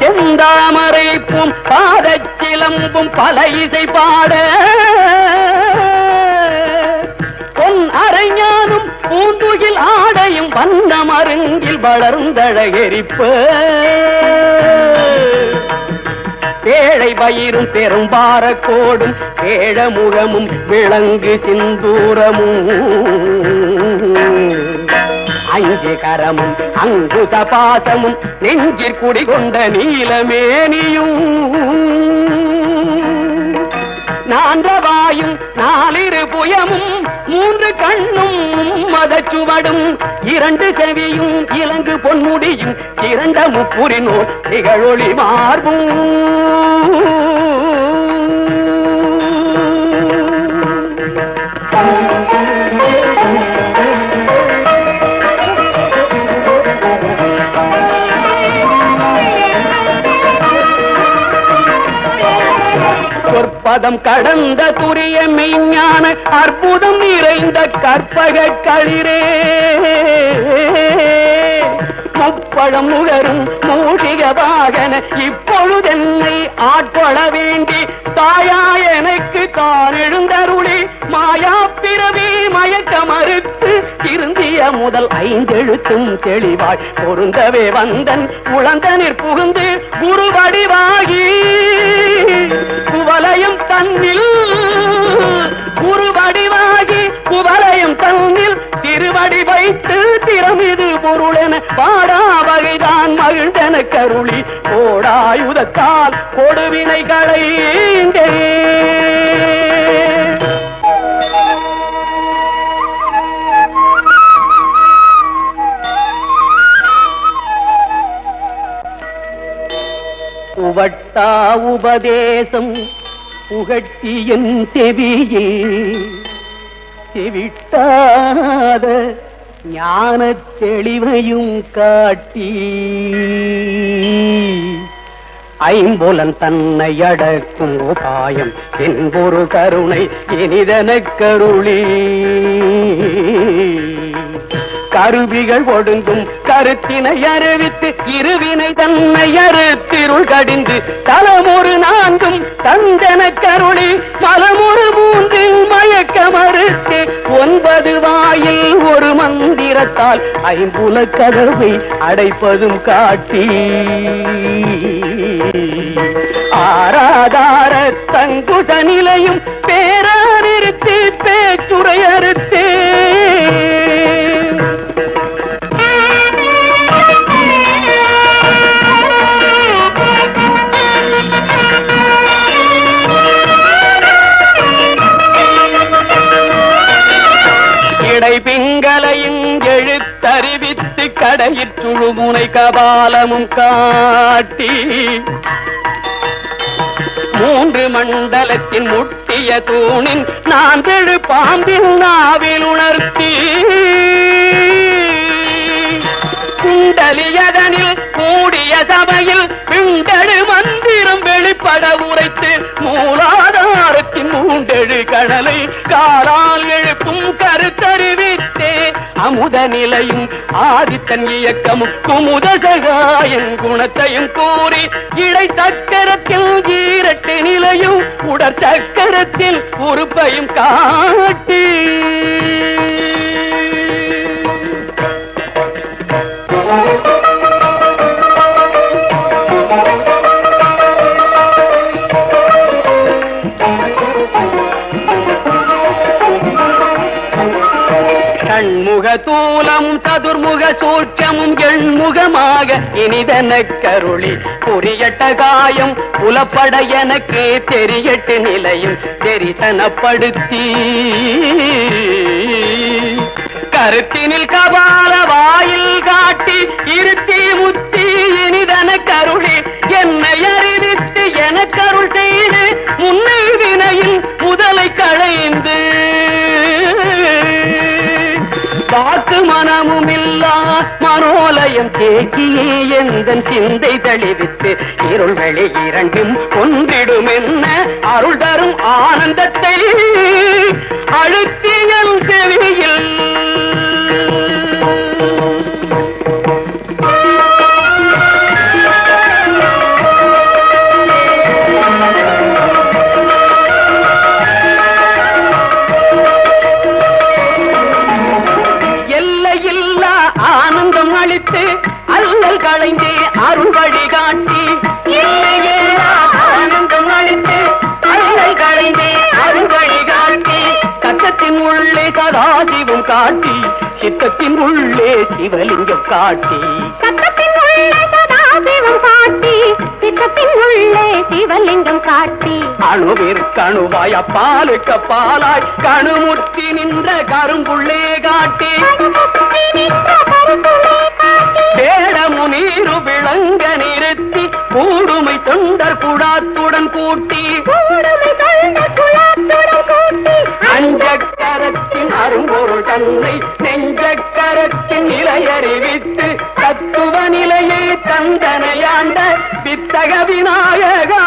செந்தாமரைப்பும் பாதச்சிலம்பும் பல இசை பாட. பொன் அரைஞானும் பூந்துகில் ஆடையும் வந்த மருங்கில் வளர்ந்தழகெரிப்ப ஏழை பயிரும் பெரும்பார கோடும் ஏழமுகமும் விளங்கு சிந்தூரமும். அஞ்சு கரமும் அங்குச பாசமும் நெஞ்சிற் குடிகொண்ட நீலமேனியும். நான்றவாயும் நாலிரு புயமும் மூன்று கண்ணும் மதச்சுவடும் இரண்டு செவியும் இலங்கு பொன்முடியும் இரண்ட முப்புரினோ திகழொளி மார்பும். சொற்பதம் கடந்த துரிய மெய்ஞான அற்புதம் நிறைந்த கற்பக களிரே. முப்பழம் முகரும் மூஷிக வாகன இப்பொழுதென்னை ஆட்கொள்ள வேண்டி தாயா எனக்கு தான் மாயா பிறவி மயக்க மறுத்து திருந்திய முதல் ஐந்தெழுத்தும் தெளிவாய் பொருந்தவே வந்தன் உளந்தனிற் புகுந்து குரு வடிவாகி குவலையும் தன்னில் குருவடிவாகி குவலையும் தன்னில் திருவடி வைத்து திறமிது பொருளென பாடா வகைதான் மகிழ்ந்தன கருளி கோடாயுதத்தால் கொடுவினை உவட்டா உபதேசம் புகட்டி என் செவியே செவிட்டாத ஞான தெளிவையும் காட்டி ஐம்புலன் தன்னை அடக்கும் உபாயம் என்பொரு கருணை இனிதன கருளி. கருவிகள் ஒடுங்கும் கருத்தினை அறிவித்து இருவினை தன்னை அறுத்து அறுத்திருள் கடிந்து தலமுறு நான்கும் தந்தன கருளி மலமொரு மூன்று மயக்க மறுத்து ஒன்பது வாயில் ஒரு மந்திரத்தால் ஐம்புல கதவை அடைப்பதும் காட்டி. ஆராதார தங்குட நிலையும் கடை பிங்களையும் எழுத்தறிவித்து கடையிற்றுழுமுனை கபாலமும் காட்டி மூன்று மண்டலத்தின் முட்டிய தூணின் நான் பெழு பாம்பின் நாவில் உணர்த்தி குண்டலியதனில் கூடிய சபையில் பிண்டழு மந்திரம் வெளிப்பட உரைத்து மூலாதாரத்தின் மூண்டெழு கடலை காலால் எழுப்பும் கருத்தறிவித்தே. அமுத நிலையும் ஆதித்தன் இயக்கமும் குமுதசகாயன் குணத்தையும் கூறி இடை சக்கரத்தில் ஈரட்டு நிலையும் உடற் சக்கரத்தில் உறுப்பையும் காட்டி. கண்முக சதுர்முக சூட்சமும் எண்முகமாக இனிதன கருளி புரியட்ட காயம் புலப்பட எனக்கு தெரியட்டு நிலையும் தெரிசனப்படுத்தி. கருத்தினில் கபால வாயில் காட்டி இருத்தி முத்தி இனிதன கருளி என்னை அறிவித்து எனக்கருள் செய்து முன்னை வினையில் இதயம் தேக்கியே எந்தன் சிந்தை தெளிவித்து இருள் வழி இரண்டும் ஒன்றிடும் என்ன அருள் தரும் ஆனந்தத்தை அழுத்தி களைந்தே அருள் வழிகாட்டி. ஆனந்தம் அளித்து அருளை களைந்தே அருள் வழிகாட்டி. சட்டத்தின் உள்ளே சதாசிவம் காட்டி சித்தத்தின் உள்ளே சிவலிங்கம் காட்டி. சட்டத்தின் உள்ளே சதாசிவம் காட்டி சித்தத்தின் உள்ளே சிவலிங்கம் காட்டி. அணுவிற்கு அணுவாய் அப்பாலுக்கு பாலாய் கணுமுத்தி நின்ற கரும்புள்ளே காட்டி. நீரு விளங்க நிறுத்தி கூடுமை தொண்டர் குடாத்துடன் கூட்டி அஞ்சக்கரத்தின் அரும்பொருள் தன்னை நெஞ்சக்கரத்தின் நிலையறிவித்து தத்துவ நிலையை தந்தனையாண்ட வித்தக விநாயகா